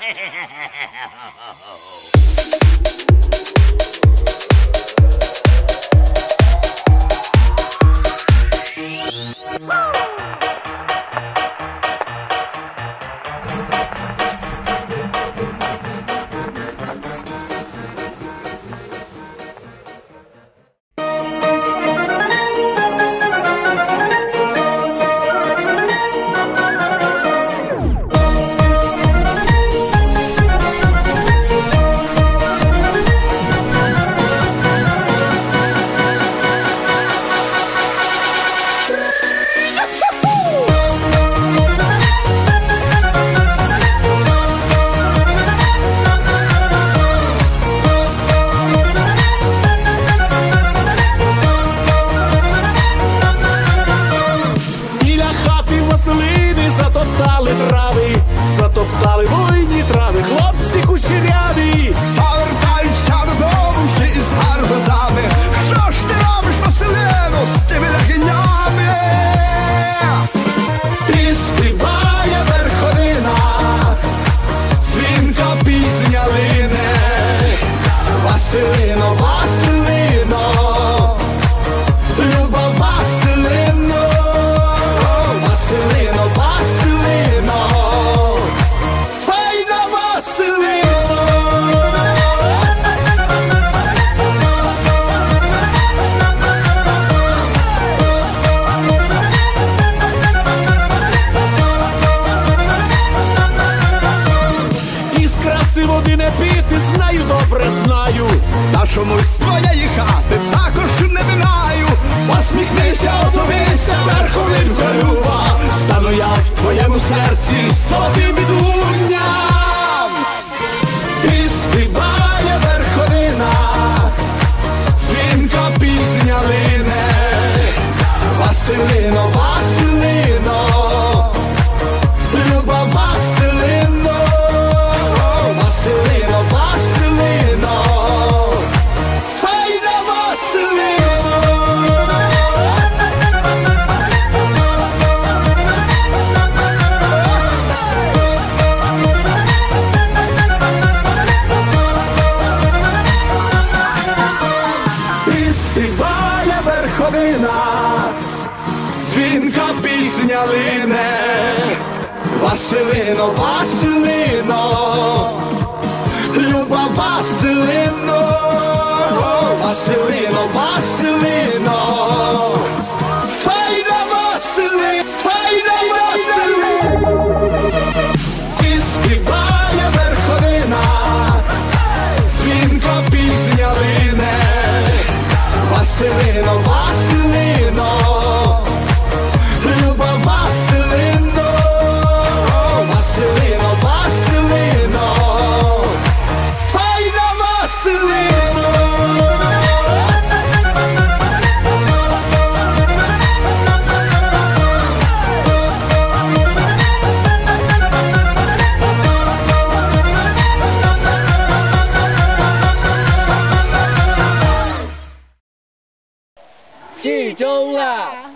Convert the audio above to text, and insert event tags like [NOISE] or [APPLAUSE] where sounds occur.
[LAUGHS] Woo! чомусь твоєї хати також не минаю, посміхнися, озовися верховинка люба, стану я в твоєму серці сотим відлунням і співає верховина, дзвінка пісня лине, Василино, Василино. пісня лине, Василино, Василино, люба Василино, Василино, Василино. 中了。